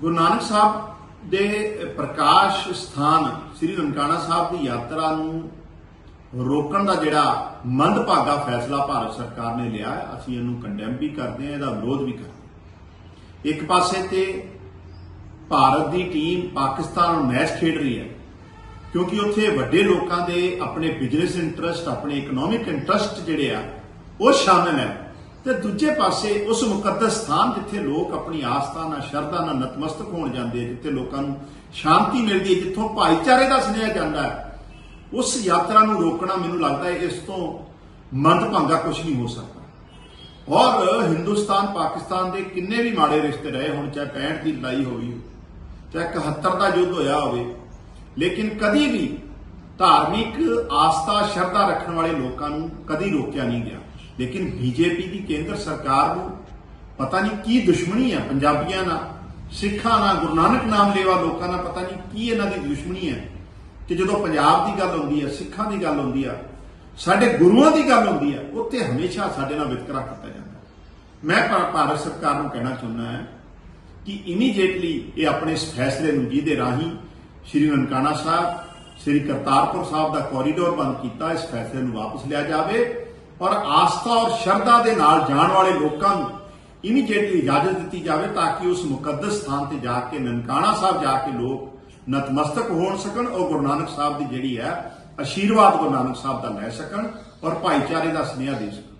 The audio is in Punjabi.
ਗੁਰੂ ਨਾਨਕ ਸਾਹਿਬ ਦੇ ਪ੍ਰਕਾਸ਼ ਸਥਾਨ ਸ੍ਰੀ ਨਨਕਾਣਾ ਸਾਹਿਬ ਦੀ ਯਾਤਰਾ ਨੂੰ ਰੋਕਣ ਦਾ ਜਿਹੜਾ ਮੰਦਭਾਗਾ ਫੈਸਲਾ ਭਾਰਤ ਸਰਕਾਰ ਨੇ ਲਿਆ, ਅਸੀਂ ਇਹਨੂੰ ਕੰਡੈਮ ਵੀ ਕਰਦੇ ਹਾਂ, ਇਹਦਾ ਵਿਰੋਧ ਵੀ ਕਰਦੇ ਇੱਕ ਪਾਸੇ ਤੇ ਭਾਰਤ ਦੀ ਟੀਮ ਪਾਕਿਸਤਾਨ ਨਾਲ ਮੈਚ ਖੇਡ ਰਹੀ ਹੈ, ਕਿਉਂਕਿ ਉੱਥੇ ਵੱਡੇ ਲੋਕਾਂ ਦੇ ਆਪਣੇ ਬਿਜ਼ਨਸ ਇੰਟਰਸਟ ਆਪਣੇ ਇਕਨੋਮਿਕ ਇੰਟਰਸਟ ਜਿਹੜੇ ਆ, ਉਹ ਸ਼ਾਮਿਲ ਹੈ। ਤੇ ਦੂਜੇ ਪਾਸੇ ਉਸ ਮੁਕੱਦਸ ਸਥਾਨ ਜਿੱਥੇ ਲੋਕ ਆਪਣੀ ਆਸਥਾ ਨਾਲ, ਸ਼ਰਧਾ ਨਾਲ ਨਤਮਸਤਕ ਹੋਣ ਜਾਂਦੇ ਜਿੱਥੇ ਲੋਕਾਂ ਨੂੰ ਸ਼ਾਂਤੀ ਮਿਲਦੀ ਹੈ ਜਿੱਥੋਂ ਭਾਈਚਾਰੇ ਦਾ ਸੁਨੇਹਾ ਜਾਂਦਾ ਹੈ, ਉਸ ਯਾਤਰਾ ਨੂੰ ਰੋਕਣਾ ਮੈਨੂੰ ਲੱਗਦਾ ਹੈ ਇਸ ਤੋਂ ਮੰਦਭਾਗਾ ਕੁਝ ਨਹੀਂ ਹੋ ਸਕਦਾ। ਔਰ ਹਿੰਦੁਸਤਾਨ, ਪਾਕਿਸਤਾਨ ਦੇ ਕਿੰਨੇ ਵੀ ਮਾੜੇ ਰਿਸ਼ਤੇ ਰਹੇ ਹੁਣ, ਚਾਹੇ 65 ਦੀ ਲੜਾਈ ਹੋਈ ਚਾਹੇ 71 ਦਾ ਯੁੱਧ ਹੋਇਆ ਹੋਵੇ, ਲੇਕਿਨ ਕਦੀ ਵੀ ਧਾਰਮਿਕ ਆਸਥਾ, ਸ਼ਰਧਾ ਰੱਖਣ ਵਾਲੇ ਲੋਕਾਂ ਨੂੰ ਕਦੀ ਰੋਕਿਆ ਨਹੀਂ ਗਿਆ। ਲੇਕਿਨ ਬੀਜੇਪੀ ਦੀ ਕੇਂਦਰ ਸਰਕਾਰ ਨੂੰ ਪਤਾ ਨਹੀਂ ਕੀ ਦੁਸ਼ਮਣੀ ਹੈ, ਪੰਜਾਬੀਆਂ ਨਾਲ, ਸਿੱਖਾਂ ਨਾਲ, ਗੁਰੂ ਨਾਨਕ ਨਾਮ ਲੇਵਾ ਲੋਕਾਂ ਨਾਲ ਪਤਾ ਨਹੀਂ ਕੀ ਇਹਨਾਂ ਦੀ ਦੁਸ਼ਮਣੀ ਹੈ। ਕਿ ਜਦੋਂ ਪੰਜਾਬ ਦੀ ਗੱਲ ਹੁੰਦੀ ਹੈ, ਸਿੱਖਾਂ ਦੀ ਗੱਲ ਹੁੰਦੀ ਆ ਸਾਡੇ ਗੁਰੂਆਂ ਦੀ ਗੱਲ ਹੁੰਦੀ ਆ ਉੱਥੇ ਹਮੇਸ਼ਾ ਸਾਡੇ ਨਾਲ ਵਿਤਕਰਾ ਕੀਤਾ ਜਾਂਦਾ ਮੈਂ ਭਾਰਤ ਸਰਕਾਰ ਨੂੰ ਕਹਿਣਾ ਚਾਹੁੰਦਾ ਹਾਂ ਕਿ ਇਮੀਡੀਏਟਲੀ ਇਹ ਆਪਣੇ ਇਸ ਫੈਸਲੇ ਨੂੰ ਜਿਹਦੇ ਰਾਹੀਂ ਸ਼੍ਰੀ ਨਨਕਾਣਾ ਸਾਹਿਬ, ਸ਼੍ਰੀ ਕਰਤਾਰਪੁਰ ਸਾਹਿਬ ਦਾ ਕੋਰੀਡੋਰ ਬੰਦ ਕੀਤਾ, ਇਸ ਫੈਸਲੇ ਨੂੰ ਵਾਪਸ ਲਿਆ ਜਾਵੇ। ਔਰ ਆਸਥਾ ਔਰ ਸ਼ਰਧਾ ਦੇ ਨਾਲ ਜਾਣ ਵਾਲੇ ਲੋਕਾਂ ਨੂੰ ਇਮੀਡੀਏਟਲੀ ਇਜਾਜ਼ਤ ਦਿੱਤੀ ਜਾਵੇ ਤਾਂ ਕਿ ਉਸ ਮੁਕੱਦਸ ਸਥਾਨ ਤੇ ਜਾ ਕੇ ਨਨਕਾਣਾ ਸਾਹਿਬ ਜਾ ਕੇ ਲੋਕ ਨਤਮਸਤਕ ਹੋਣ ਸਕਣ ਔਰ ਗੁਰੂ ਨਾਨਕ ਸਾਹਿਬ ਦੀ ਜਿਹੜੀ ਹੈ, ਆਸ਼ੀਰਵਾਦ ਗੁਰੂ ਨਾਨਕ ਸਾਹਿਬ ਦਾ ਲੈ ਸਕਣ ਔਰ ਭਾਈਚਾਰੇ ਦਾ ਸੁਨੇਹਾ ਦੇ ਸਕਣ।